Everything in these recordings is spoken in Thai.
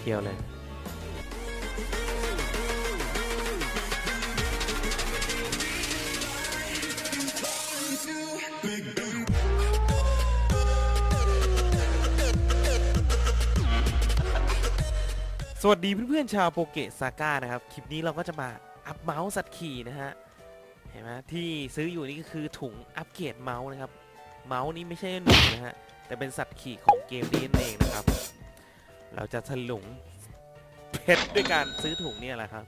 เพียวๆเลยสวัสดีเพื่อนๆชาวโปเกะซาก้านะครับ คลิปนี้เราก็จะมาอัพเมาส์สัตว์ขี่นะฮะ เห็นไหมที่ซื้ออยู่นี่ก็คือถุงอัปเกรดเมาส์นะครับ เมาส์นี้ไม่ใช่หนูนะฮะ แต่เป็นสัตว์ขี่ของเกมนี้นั่นเองนะครับ เราจะถลุงเพชรด้วยการซื้อถุงเนี่ยแหละครับ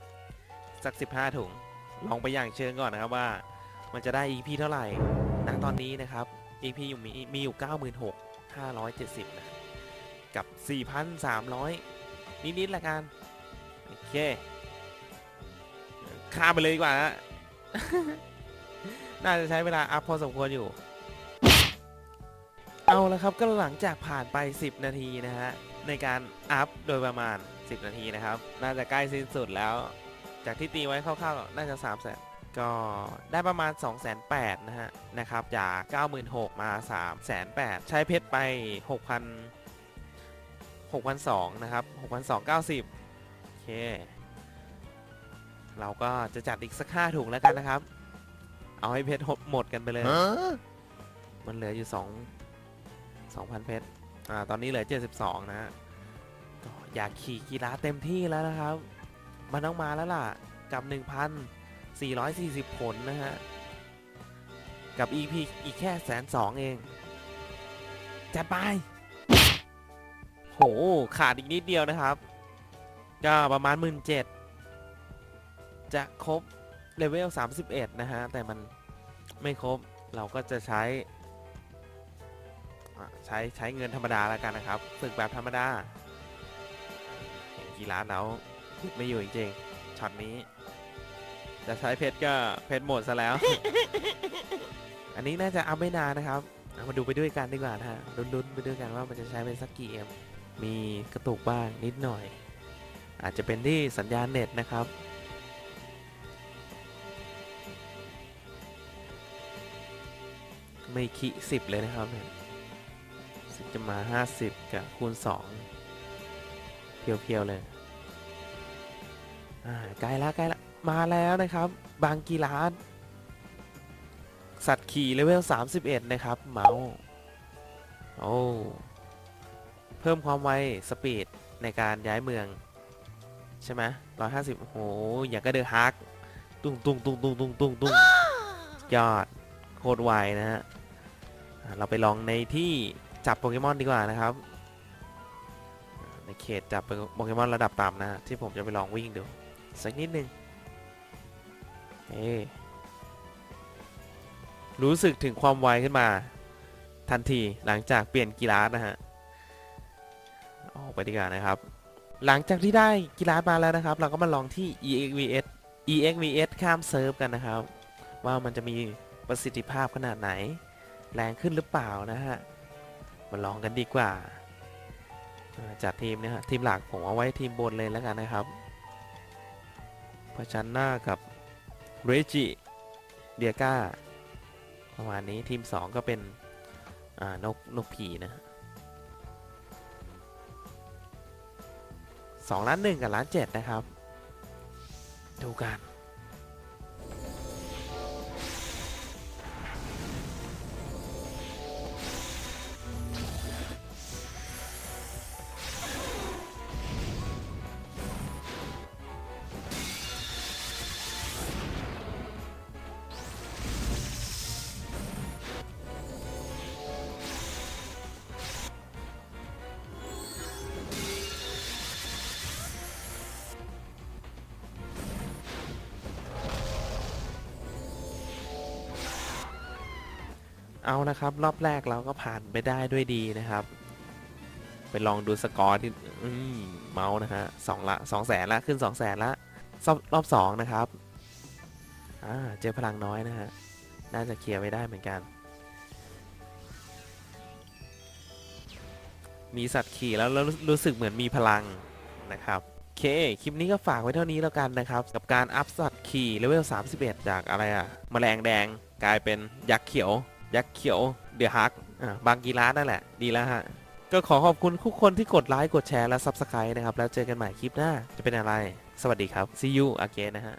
สัก 15 ถุง ลองไปอย่างเชิงก่อนนะครับว่า มันจะได้ EP เท่าไหร่ณตอนนี้นะครับ EP อยู่มีมีอยู่ 96,570 นะ กับ 4,300 นิดๆละกัน โอเค ข้ามไปเลยดีกว่านะน่าจะใช้เวลาอัพพอสมควรอยู่ เอาละครับก็หลังจากผ่านไป 10 นาทีนะฮะในการอัพโดยประมาณ 10 นาทีนะครับ น่าจะใกล้สิ้นสุดแล้ว จากที่ตีไว้คร่าวๆน่าจะ3 0 0 0 0 0ก็ได้ประมาณ 2 8 0 0 0นะฮะนะครับจาก 96,000 มา 3 8 0 0 0ใช้เพชรไป 6,000 6,200นะครับ6,290โอเค เราก็จะจัดอีกสักห้าถุงแล้วกันนะครับ เอาให้เพชรหมดกันไปเลย มันเหลืออยู่2 2,000 เพชร อ่า ตอนนี้เหลือ 72 นะฮะก็อยากขี่กีฬาเต็มที่แล้วนะครับ มันต้องมาแล้วล่ะ กับ 1,440 ผลนะฮะ กับ EP อีกแค่แสนสองเองจัดไป โห ขาดอีกนิดเดียวนะครับ ก็ประมาณ 1 7จะครบเลเวล 31 นะฮะ แต่มันไม่ครบ เราก็จะใช้ อะใช้ใช้เงินธรรมดาแล้วกันนะครับฝึกแบบธรรมดาเห็นกีฬาแล้วหยุดไม่อยู่จริงๆช็อตนี้ จะใช้เพชรก็เพชรหมดซะแล้ว อันนี้น่าจะเอาไม่นานนะครับเอามาดูไปด้วยกันดีกว่านะฮะลุ้นๆไปด้วยกันว่ามันจะใช้เป็นสักกี่เอ็มมีกระตุกบ้างนิดหน่อย อาจจะเป็นที่สัญญาณเน็ตนะครับไม่คิสิบเลยนะครับเนี่ย จะมาห้าสิบกับคูณสองเพียวๆ เลย อ่าใกล้แล้วใกล้แล้วมาแล้วนะครับ บางกีฬาสสัตว์ขี่เลเวล 31 นะครับ เมาส์โอ้เพิ่มความไวสปีดในการย้ายเมือง ใช่ไหมร้อยห้าสิบโอ้โหอย่างก็เดือฮักตุ้งตุ้งตุ้งตุ้งตุ้งตุ้งตุ้งยอด โคตรไวนะฮะ เราไปลองในที่ จับโปเกมอนดีกว่านะครับ ในเขตจับโปเกมอนระดับต่ำนะที่ผมจะไปลองวิ่งดู สักนิดนึงเอ๊รู้สึกถึงความไวขึ้นมา ทันทีหลังจากเปลี่ยนกีฬานะฮะออกไปดีกว่านะครับ หลังจากที่ได้กีฬามาแล้วนะครับ เราก็มาลองที่ EXVS EXVS ข้ามเซิร์ฟกันนะครับ ว่ามันจะมีประสิทธิภาพขนาดไหน แรงขึ้นหรือเปล่านะฮะ มาลองกันดีกว่าอ่าจัดทีมนะฮะทีมหลักผมเอาไว้ทีมบนเลยแล้วกันนะครับประชันหน้ากับเรจิเดียก้าประมาณนี้ทีม 2 ก็เป็นนกนกผีนะสองล้านหนึ่งกับล้านเจ็ดนะครับ ดูกัน เอานะครับ รอบแรกเราก็ผ่านไปได้ด้วยดีนะครับ ไปลองดูสกอร์ที่อเมาส์นะฮะสองละสองแสนละขึ้นสองแสนละรอบสองนะครับอ่าเจอพลังน้อยนะฮะน่าจะเคลียร์ไว้ได้เหมือนกัน มีสัตว์ขี่แล้วแล้วรรู้สึกเหมือนมีพลังนะครับโอเค คลิปนี้ก็ฝากไว้เท่านี้แล้วกันนะครับ กับการอัพสัตว์ขี่เลเวล 31 จากอะไรอะแมลงแดงกลายเป็นยักษ์เขียว ยักษ์เขียวเดือฮักอ่าบางกีฬานั่นแหละ ดีแล้วฮะ ก็ขอขอบคุณทุกคนที่กดไลค์ กดแชร์ และ Subscribe นะครับ แล้วเจอกันใหม่คลิปหน้า จะเป็นอะไร สวัสดีครับ see you again นะฮะ